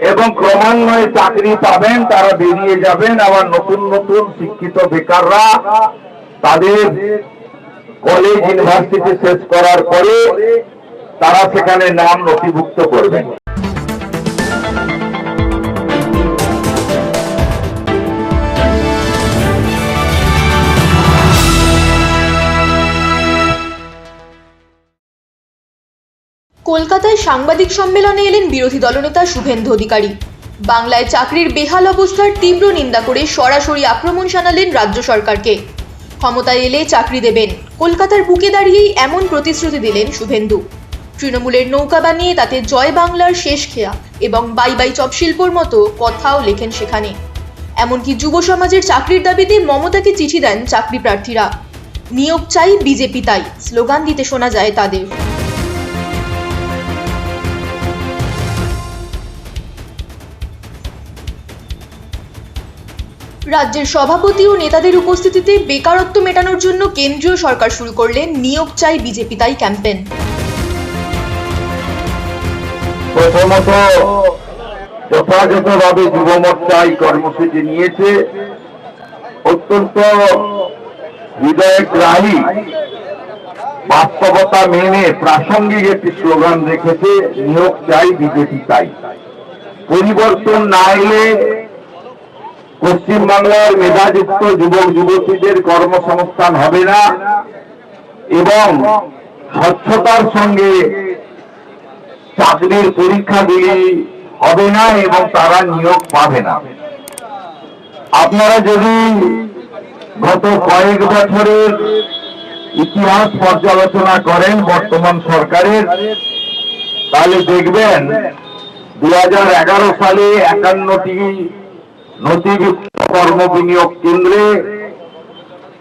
এবং ক্রমান্বয়ে চাকরি পাবেন, তারা বেরিয়ে যাবেন। আবার নতুন নতুন শিক্ষিত বেকাররা তাদের কলেজ ইউনিভার্সিটি শেষ করার পরে তারা সেখানে নাম নথিভুক্ত করবেন। কলকাতায় সাংবাদিক সম্মেলনে এলেন বিরোধী দলনেতা শুভেন্দু অধিকারী। বাংলায় চাকরির বেহাল অবস্থার তীব্র নিন্দা করে সরাসরি আক্রমণ শানালেন রাজ্য সরকারকে। ক্ষমতায় এলে চাকরি দেবেন। কলকাতার বুকে দাঁড়িয়েই এমন প্রতিশ্রুতি দিলেন শুভেন্দু। তৃণমূলের নৌকা বানিয়ে তাতে জয় বাংলার শেষ খেয়া এবং বাই বাই চপশিল্পর মতো কথাও লেখেন সেখানে। এমনকি যুব সমাজের চাকরির দাবিতে মমতাকে চিঠি দেন চাকরি প্রার্থীরা। নিয়োগ চাই বিজেপি তাই, স্লোগান দিতে শোনা যায় তাদের। রাজ্যের সভাপতি ও নেতাদের উপস্থিতিতে বেকারত্ব মেটানোর জন্য কেন্দ্রীয় সরকার শুরু করলেন নিয়োগ চাই বিজেপি তাই ক্যাম্পেন প্রথমত যথাযথভাবে এই কর্মসূচি নিয়েছে। অত্যন্ত হৃদয়গ্রাহী বাস্তবতা মেনে প্রাসঙ্গিক একটি স্লোগান রেখেছে, নিয়োগ চাই বিজেপি চাই পরিবর্তন না এলে পশ্চিমবাংলার মেধাযুক্ত যুবক যুবতীদের কর্মসংস্থান হবে না এবং স্বচ্ছতার সঙ্গে চাকরির পরীক্ষাগুলি হবে না এবং তারা নিয়োগ পাবে না। আপনারা যদি গত কয়েক বছরের ইতিহাস পর্যালোচনা করেন বর্তমান সরকারের, তাহলে দেখবেন দু হাজার এগারো সালে একান্নটি নথিভুক্ত কর্ম বিনিয়োগ কেন্দ্রে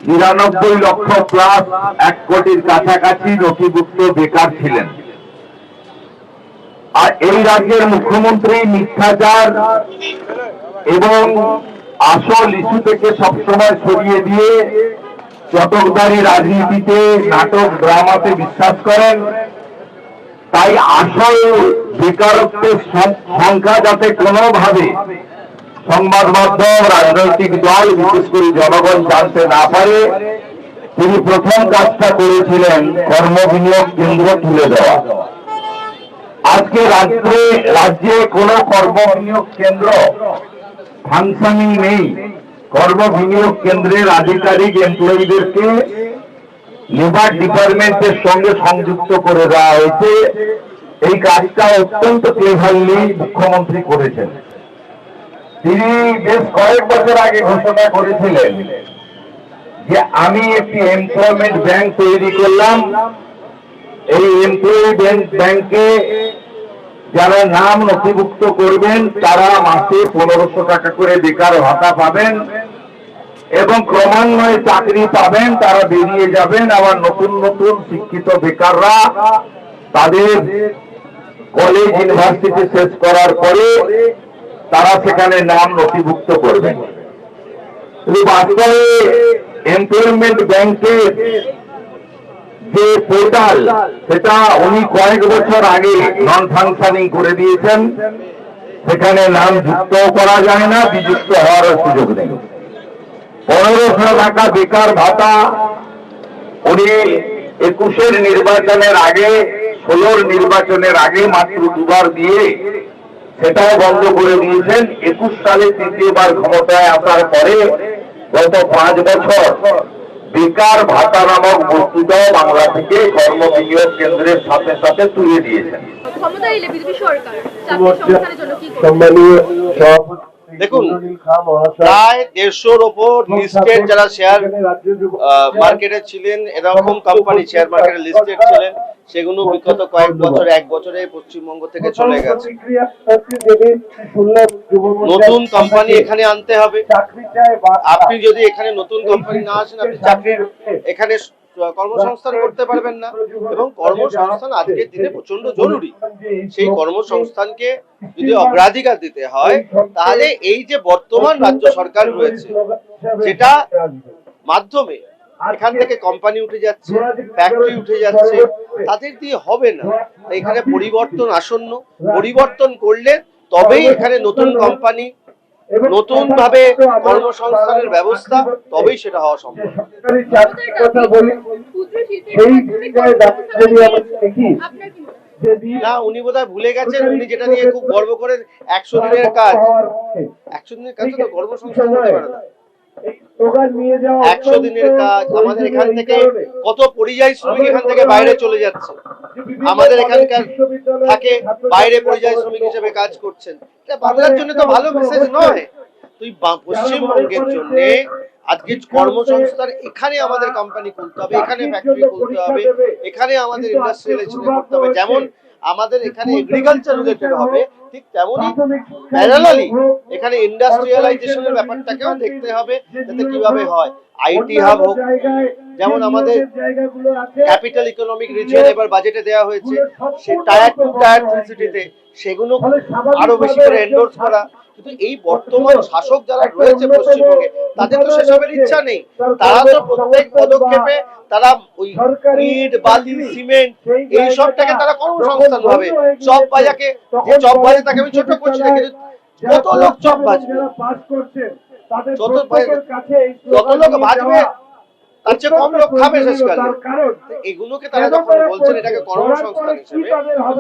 নিরানব্বই লক্ষ প্লাস এক কোটির কাছাকাছি নথিভুক্ত বেকার ছিলেন। আর এই রাজ্যের মুখ্যমন্ত্রী মিথ্যাচার এবং আসল ইস্যু থেকে সবসময় সরিয়ে দিয়ে চটকদারি রাজনীতিতে, নাটক ড্রামাতে বিশ্বাস করেন। তাই আসল বেকারত্বের সংখ্যা যাতে কোনোভাবে সংবাদ মাধ্যম রাজনৈতিক দল, বিশেষ করে জনগণ জানতে না পারে, তিনি প্রথম কাজটা করেছিলেন কর্ম বিনিয়োগ কেন্দ্র তুলে দেওয়া। আজকে রাজ্যে রাজ্যে কোনো কর্ম বিনিয়োগ কেন্দ্র ফাংশনিং নেই। কর্ম বিনিয়োগ কেন্দ্রের আধিকারিক এমপ্লয়ীদেরকে লেবার ডিপার্টমেন্টের সঙ্গে সংযুক্ত করে দেওয়া হয়েছে। এই কাজটা অত্যন্ত ক্লেভারলি মুখ্যমন্ত্রী করেছেন। তিনি বেশ কয়েক বছর আগে ঘোষণা করেছিলেন যে আমি একটি এমপ্লয়মেন্ট ব্যাংক তৈরি করলাম। এই এমপ্লয়ি ব্যাংক ব্যাংকে যারা নাম নথিভুক্ত করবেন, তারা মাসে পনেরোশো টাকা করে বেকার ভাতা পাবেন এবং ক্রমান্বয়ে চাকরি পাবেন, তারা বেরিয়ে যাবেন। আবার নতুন নতুন শিক্ষিত বেকাররা তাদের কলেজ ইউনিভার্সিটি শেষ করার পরে তারা সেখানে নাম নথিভুক্ত করবেন কিন্তু বাস্তবে এমপ্লয়মেন্ট ব্যাংকের যে পোর্টাল সেটা উনি কয়েক বছর আগে নন ফাংশনিং করে দিয়েছেন। সেখানে নাম যুক্ত করা যায় না, বিযুক্ত হওয়ার সুযোগ নেই। পনেরোশো টাকা বেকার ভাতা, উনি একুশের নির্বাচনের আগে, ষোলোর নির্বাচনের আগে মাত্র দুবার দিয়ে সেটাও বন্ধ করে দিয়েছেন। একুশ সালে তৃতীয়বার ক্ষমতায় আসার পরে গত পাঁচ বছর বেকার ভাতা নামক বস্তুটাও বাংলা থেকে কর্ম বিনিয়োগ কেন্দ্রের সাথে সাথে তুলে দিয়েছেন। সম্মানীয় সভাপতি দেখুন, প্রায় দেড়শোর ওপর লিস্টেড যারা শেয়ার মার্কেটে ছিলেন এরকম কোম্পানি শেয়ার মার্কেটে লিস্টেড ছিলেন সেগুলো বিগত কয়েক বছর এক বছরে পশ্চিমবঙ্গ থেকে চলে গেছে। নতুন কোম্পানি এখানে আনতে হবে। আপনি যদি এখানে নতুন কোম্পানি না আসেন আপনি চাকরির এখানে কর্মসংস্থান করতে পারবেন না। এবং কর্মসংস্থান আজকের দিনে প্রচণ্ড জরুরি। সেই কর্মসংস্থানকে যদি অগ্রাধিকার দিতে হয়, তাহলে এই যে বর্তমান রাজ্য সরকার রয়েছে, যেটা মাধ্যমে এখান থেকে কোম্পানি উঠে যাচ্ছে, ফ্যাক্টরি উঠে যাচ্ছে, তাদের দিয়ে হবে না। এখানে পরিবর্তন আসন্ন। পরিবর্তন করলে তবেই এখানে নতুন কোম্পানি নতুন ভাবে কর্মসংস্থানের ব্যবস্থা তবেই সেটা হওয়া সম্ভব। না উনি বোধহয় ভুলে গেছেন উনি যেটা নিয়ে খুব গর্ব করেন একশো দিনের কাজ। একশো দিনের কাজ তো কর্মসংস্থান হতে পারে না। একশো দিনের কাজ। আমাদের এখান থেকে কত পরিযায়ী শ্রমিক এখান থেকে বাইরে চলে যাচ্ছে? আমাদের এখানকার থাকে বাইরে পরিযায়ী শ্রমিক হিসেবে কাজ করছেন। এটা বাংলার জন্য তো ভালো মেসেজ নয়। তুই পশ্চিমবঙ্গের জন্য আজকে কর্মসংস্থান এখানে আমাদের কোম্পানি খুলতে হবে এখানে ফ্যাক্টরি খুলতে হবে এখানে আমাদের ইন্ডাস্ট্রিয়ালাইজেশন করতে হবে। যেমন আমাদের এখানে এগ্রিকালচার রিলেটেড হবে। ঠিক তেমনই প্যারালালি এখানে ইন্ডাস্ট্রিয়ালাইজেশনের ব্যাপারটাকেও দেখতে হবে যাতে কীভাবে হয়। আইটি হাব হোক যেমন আমাদের ক্যাপিটাল ইকোনমিক রিজিয়ন এবার বাজেটে দেওয়া হয়েছে সে টায়ার টু টায়ার থ্রি সিটিতে সেগুলো আরও বেশি করে এন্ডোর্স করা। কিন্তু এই বর্তমান শাসক যারা রয়েছে পশ্চিমবঙ্গে তাদের তো সেসবের ইচ্ছা নেই। তারা তো প্রত্যেক পদক্ষেপে তারা ওই ইট বালি সিমেন্ট এই সবটাকে তারা কর্মসংস্থান ভাবে। চপ বাজাকে যে চপ বাজে তাকে আমি ছোট করছি না কিন্তু কত লোক চপ বাজবে যত যত লোক বাজবে তার চেয়ে কম লোক খাবে শেষকালে। এগুলোকে তারা যখন বলছেন এটাকে কর্মসংস্থান হিসেবে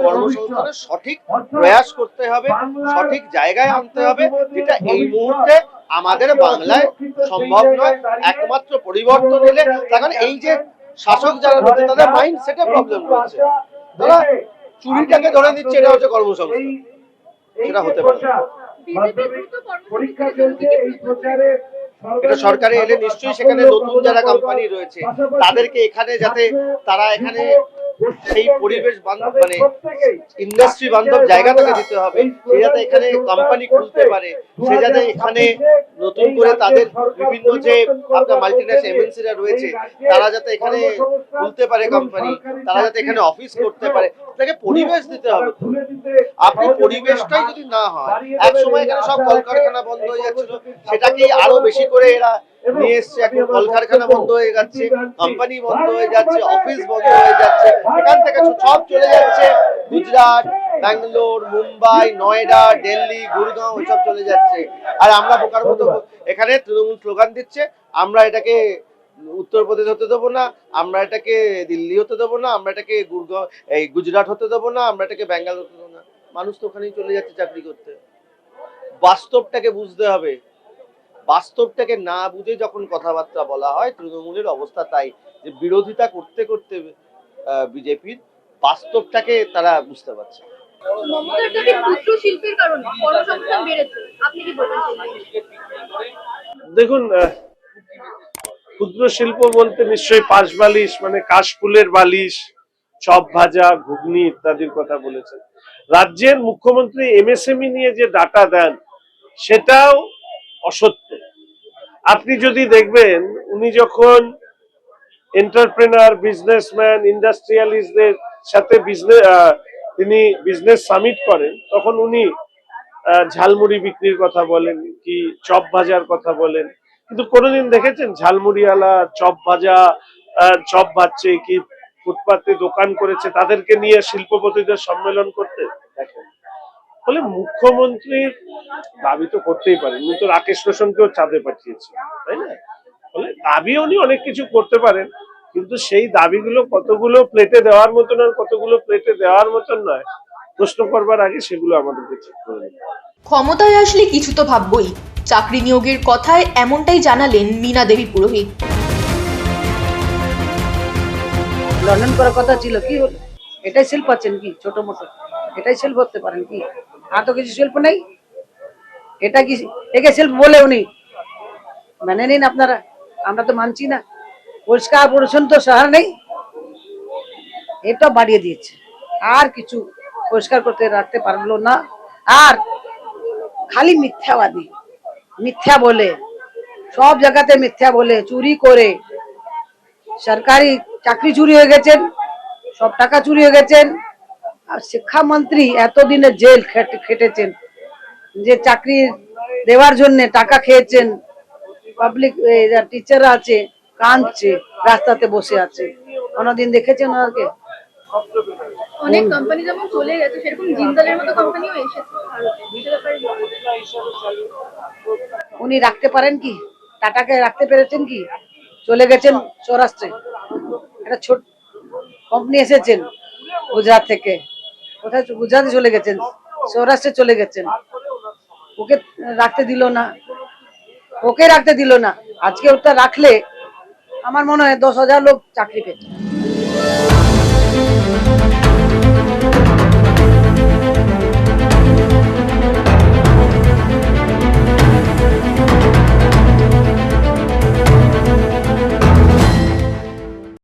কর্মসংস্থানের সঠিক প্রয়াস করতে হবে সঠিক জায়গায় আনতে হবে যেটা এই মুহূর্তে আমাদের বাংলায় সম্ভব নয় একমাত্র পরিবর্তন এলে তার কারণ এই যে শাসক যারা রয়েছে তাদের মাইন্ড সেটে প্রবলেম রয়েছে। তারা চুরিটাকে ধরে নিচ্ছে এটা হচ্ছে কর্মসংস্থান। সেটা হতে পারে। পরীক্ষা চলছে এই প্রচারে এটা সরকারে এলে নিশ্চয়ই সেখানে নতুন যারা কোম্পানি রয়েছে তাদেরকে এখানে যাতে তারা এখানে সেই পরিবেশ বান্ধব মানে ইন্ডাস্ট্রি বান্ধব জায়গা তাকে দিতে হবে। সে যাতে এখানে কোম্পানি খুলতে পারে। সে যাতে এখানে নতুন করে তাদের বিভিন্ন যে আপনার মাল্টিন্যাশনাল এমএনসিরা রয়েছে তারা যাতে এখানে খুলতে পারে কোম্পানি তারা যাতে এখানে অফিস করতে পারে। তাকে পরিবেশ দিতে হবে। আপনি পরিবেশটাই যদি না হয় এক সময় এখানে সব কলকারখানা বন্ধ হয়ে যাচ্ছিল সেটাকেই আরও বেশি করে এরা নিয়ে এসছে এখন কলকারখানা বন্ধ হয়ে যাচ্ছে কোম্পানি বন্ধ হয়ে যাচ্ছে অফিস বন্ধ হয়ে যাচ্ছে এখান থেকে সব চলে যাচ্ছে। গুজরাট ব্যাঙ্গালোর মুম্বাই নয়ডা দিল্লি গুরগাঁও এসব চলে যাচ্ছে। আর আমরা বোকার মতো এখানে তৃণমূল স্লোগান দিচ্ছে আমরা এটাকে উত্তরপ্রদেশ হতে দেবো না আমরা এটাকে দিল্লি হতে দেবো না আমরা এটাকে গুরগাঁও এই গুজরাট হতে দেবো না আমরা এটাকে বেঙ্গাল হতে দেবো না। মানুষ তো ওখানেই চলে যাচ্ছে চাকরি করতে। বাস্তবটাকে বুঝতে হবে। বাস্তবটাকে না বুঝে যখন কথাবার্তা বলা হয় তৃণমূলের অবস্থা তাই যে বিরোধিতা করতে করতে বিজেপির বাস্তবটাকে তারা বুঝতে পারছে দেখুন আহ, ক্ষুদ্র শিল্প বলতে নিশ্চয়ই পাশ বালিশ মানে কাশফুলের বালিশ চপ ভাজা ঘুগনি ইত্যাদির কথা বলেছেন। রাজ্যের মুখ্যমন্ত্রী এমএসএমই নিয়ে যে ডাটা দেন সেটাও অসত্য। আপনি যদি দেখবেন, উনি যখন এন্টারপ্রেনার বিজনেসম্যান ইন্ডাস্ট্রিয়ালিস্টদের সাথে বিজনেস তিনি বিজনেস সামিট করেন, তখন উনি ঝালমুড়ি বিক্রির কথা বলেন কি চপ ভাজার কথা বলেন। কিন্তু কোনোদিন দেখেছেন ঝালমুড়িওয়ালা চপ ভাজা চপ ভাজছে কি, ফুটপাতে দোকান করেছে, তাদেরকে নিয়ে শিল্পপতিদের সম্মেলন করতে? দেখেন। ফলে মুখ্যমন্ত্রীর দাবি তো করতেই পারেন উনি তো রাকেশ রোশনকেও চাঁদে পাঠিয়েছেন তাই না? ফলে দাবি উনি অনেক কিছু করতে পারেন কিন্তু সেই দাবিগুলো কতগুলো প্লেটে দেওয়ার মতন আর কতগুলো প্লেটে দেওয়ার মতন নয় প্রশ্ন করবার আগে সেগুলো আমাদেরকে ঠিক করে নিতে হবে। ক্ষমতায় আসলে কিছু তো ভাববই। চাকরি নিয়োগের কথায় এমনটাই জানালেন মীনা দেবী পুরোহিত। লন্ডন করার কথা ছিল কি হলো? এটাই সেল পাচ্ছেন কি ছোট মোটো? এটাই শিল্প করতে পারেন কি? আর তো কিছু শিল্প নেই। এটা কি একে শিল্প বলে উনি মেনে নিন আপনারা। আমরা তো মানছি না। পরিষ্কার পরিচ্ছন্ন তো শহর নেই। এটা বাড়িয়ে দিয়েছে। আর কিছু পরিষ্কার করতে রাখতে পারল না। আর খালি মিথ্যাবাদী। মিথ্যা বলে। সব জায়গাতে মিথ্যা বলে, চুরি করে। সরকারি চাকরি চুরি হয়ে গেছেন। সব টাকা চুরি হয়ে গেছেন। আর শিক্ষামন্ত্রী এতদিনে জেল খেটে- খেটেছেন যে চাকরি দেওয়ার জন্য টাকা খেয়েছেন পাবলিক টিচাররা আছে কাঁদছে রাস্তাতে বসে আছে। কোনোদিন দেখেছেন ওনাকে? অনেক কোম্পানি যেমন চলে গেছে সেরকম জিন্দালের মতো কোম্পানিও এসেছে ভারতে। সে ব্যাপারে কি বলবেন? উনি রাখতে পারেন কি? টাটাকে রাখতে পেরেছেন কি? চলে গেছেন সৌরাষ্ট্রে। একটা ছোট কোম্পানি এসেছেন গুজরাট থেকে। কোথায় গুজরাতে চলে গেছেন? সৌরাষ্ট্রে চলে গেছেন। ওকে রাখতে দিল না। ওকে রাখতে দিল না। আজকে ওটা রাখলে আমার মনে হয় দশ হাজার লোক চাকরি পেত।